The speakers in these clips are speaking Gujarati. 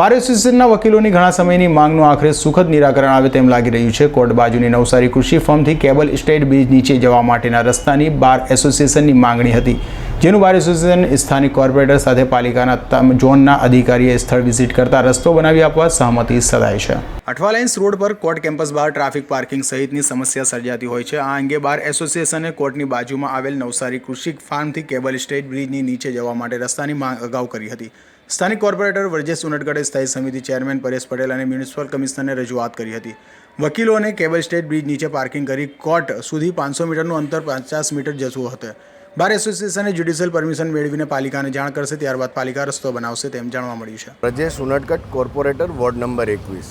બાર એસોસિએશનના વકીલોની ઘણા સમયની માંગનું આખરે સુખદ નિરાકરણ આવે તેમ લાગી રહ્યું છે. કોર્ટ બાજુની નવસારી કૃષિ ફર્મથી કેબલ સ્ટેટ બ્રિજ નીચે જવા માટેના રસ્તાની બાર એસોસિએશનની માંગણી હતી. જેનું બાર એસોસિએશન સ્થાનિક કોર્પોરેટર સાથે પાલિકાના ઝોનના અધિકારીએ સ્થળ વિઝિટ કરતા રસ્તો બનાવી આપવા સહમતિ સદાય છે. અઠવાલાઇન્સ રોડ પર કોર્ટ કેમ્પસ બહાર ટ્રાફિક પાર્કિંગ સહિતની સમસ્યા સર્જાતી હોય છે. આ અંગે બાર એસોસિએશને કોર્ટની બાજુમાં આવેલ નવસારી કૃષિ ફાર્મથી કેબલ સ્ટેટ બ્રિજની નીચે જવા માટે રસ્તાની માંગ અગાઉ કરી હતી. સ્થાનિક કોર્પોરેટર વર્જેશ ઉનટગઢે સ્થાયી સમિતિ ચેરમેન પરેશ પટેલ અને મ્યુનિસિપલ કમિશનરને રજૂઆત કરી હતી. વકીલોને કેબલ સ્ટેટ બ્રિજ નીચે પાર્કિંગ કરી કોર્ટ સુધી પાંચસો મીટરનું અંતર પચાસ મીટર જતું હતું. બાર એસોસિએશને જ્યુડિશિયલ પરમિશન મેળવીને પાલિકાને જાણ કરશે, ત્યારબાદ પાલિકા રસ્તો બનાવશે તેમ જાણવા મળ્યું છે. Prajesh Unadkat corporator ward number એકવીસ.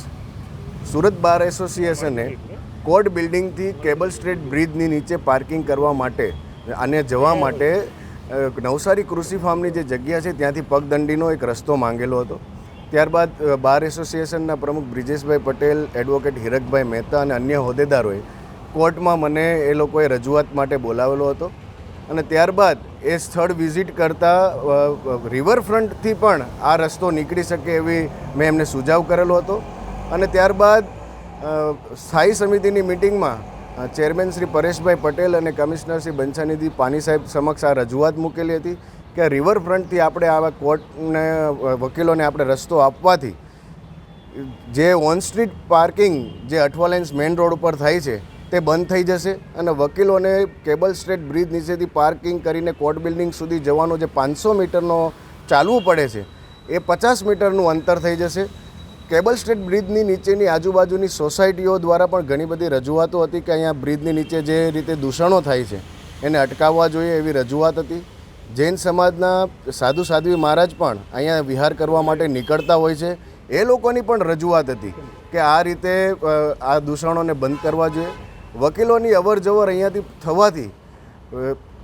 સુરત બાર એસોસિએશને કોર્ટ બિલ્ડિંગથી કેબલ સ્ટ્રીટ બ્રિજની નીચે પાર્કિંગ કરવા માટે અને જવા માટે નવસારી કૃષિ ફાર્મની જે જગ્યા છે ત્યાંથી પગદંડીનો એક રસ્તો માંગેલો હતો. ત્યારબાદ બાર એસોસિએશનના પ્રમુખ બ્રિજેશભાઈ પટેલ, એડવોકેટ હિરકભાઈ મહેતા અને અન્ય હોદ્દેદારોએ કોર્ટમાં મને એ લોકોએ રજૂઆત માટે બોલાવેલો હતો. અને ત્યારબાદ એ સ્થળ વિઝિટ કરતાં રિવરફ્રન્ટથી પણ આ રસ્તો નીકળી શકે એવી મેં એમને સુઝાવ કરેલો હતો. અને ત્યારબાદ સ્થાયી સમિતિની મિટિંગમાં ચેરમેન શ્રી પરેશભાઈ પટેલ અને કમિશનર શ્રી બંછાનિધિ પાની સાહેબ સમક્ષ આ રજૂઆત મૂકેલી હતી કે રિવરફ્રન્ટથી આપણે આવા કોર્ટને વકીલોને આપણે રસ્તો આપવાથી, જે ઓન સ્ટ્રીટ પાર્કિંગ, જે અઠવાલેન્સ મેઇન રોડ ઉપર થાય છે તે બંધ થઈ જશે અને વકીલોને કેબલ સ્ટ્રેટ બ્રિજ નીચેથી પાર્કિંગ કરીને કોર્ટ બિલ્ડિંગ સુધી જવાનો જે પાંચસો મીટરનો ચાલવું પડે છે, એ પચાસ મીટરનું અંતર થઈ જશે. કેબલ સ્ટ્રેટ બ્રિજની નીચેની આજુબાજુની સોસાયટીઓ દ્વારા પણ ઘણી બધી રજૂઆતો હતી કે અહીંયા બ્રિજની નીચે જે રીતે દૂષણો થાય છે, એને અટકાવવા જોઈએ એવી રજૂઆત હતી. જૈન સમાજના સાધુ સાધ્વી મહારાજ પણ અહીંયા વિહાર કરવા માટે નીકળતા હોય છે. એ લોકોની પણ રજૂઆત હતી કે આ રીતે આ દૂષણોને બંધ કરવા જોઈએ. વકીલોની અવર જવર અહીંયાથી થવાથી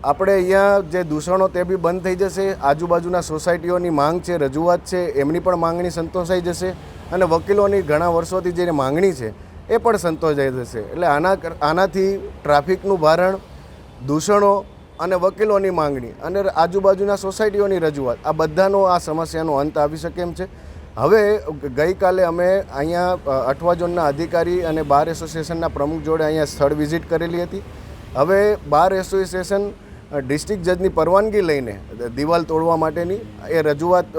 આપણે અહીંયા જે દૂષણો તે બી બંધ થઈ જશે, આજુબાજુના સોસાયટીઓની માંગ છે, રજૂઆત છે, એમની પણ માંગણી સંતોષાઈ જશે અને વકીલોની ઘણા વર્ષોથી જે માંગણી છે એ પણ સંતોષાઈ જશે. એટલે આના આનાથી ટ્રાફિકનું ભારણ, દૂષણો અને વકીલોની માંગણી અને આજુબાજુના સોસાયટીઓની રજૂઆત, આ બધાનો આ સમસ્યાનો અંત આવી શકે એમ છે. હવે ગઈકાલે અમે અહીંયા અઠવા ઝોનના અધિકારી અને બાર એસોસિએશનના પ્રમુખ જોડે અહીંયા સ્થળ વિઝિટ કરેલી હતી. હવે બાર એસોસિએશન ડિસ્ટ્રિક્ટ જજની પરવાનગી લઈને દિવાલ તોડવા માટેની એ રજૂઆત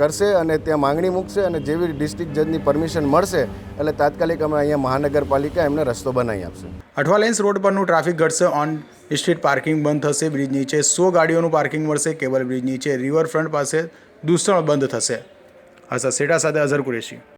કરશે અને ત્યાં માંગણી મૂકશે અને જેવી ડિસ્ટ્રિક્ટ જજની પરમિશન મળશે એટલે તાત્કાલિક અમે અહીંયા મહાનગરપાલિકા એમને રસ્તો બનાવી આપશે. અઠવા લાઇન્સ રોડ પરનું ટ્રાફિક ઘટશે, ઓન સ્ટ્રીટ પાર્કિંગ બંધ થશે, બ્રિજ નીચે સો ગાડીઓનું પાર્કિંગ મળશે, કેબલ બ્રિજ નીચે રિવરફ્રન્ટ પાસે દૂષણ બંધ થશે. હર્ષદ સેટા સાથે અઝહર કુરેશી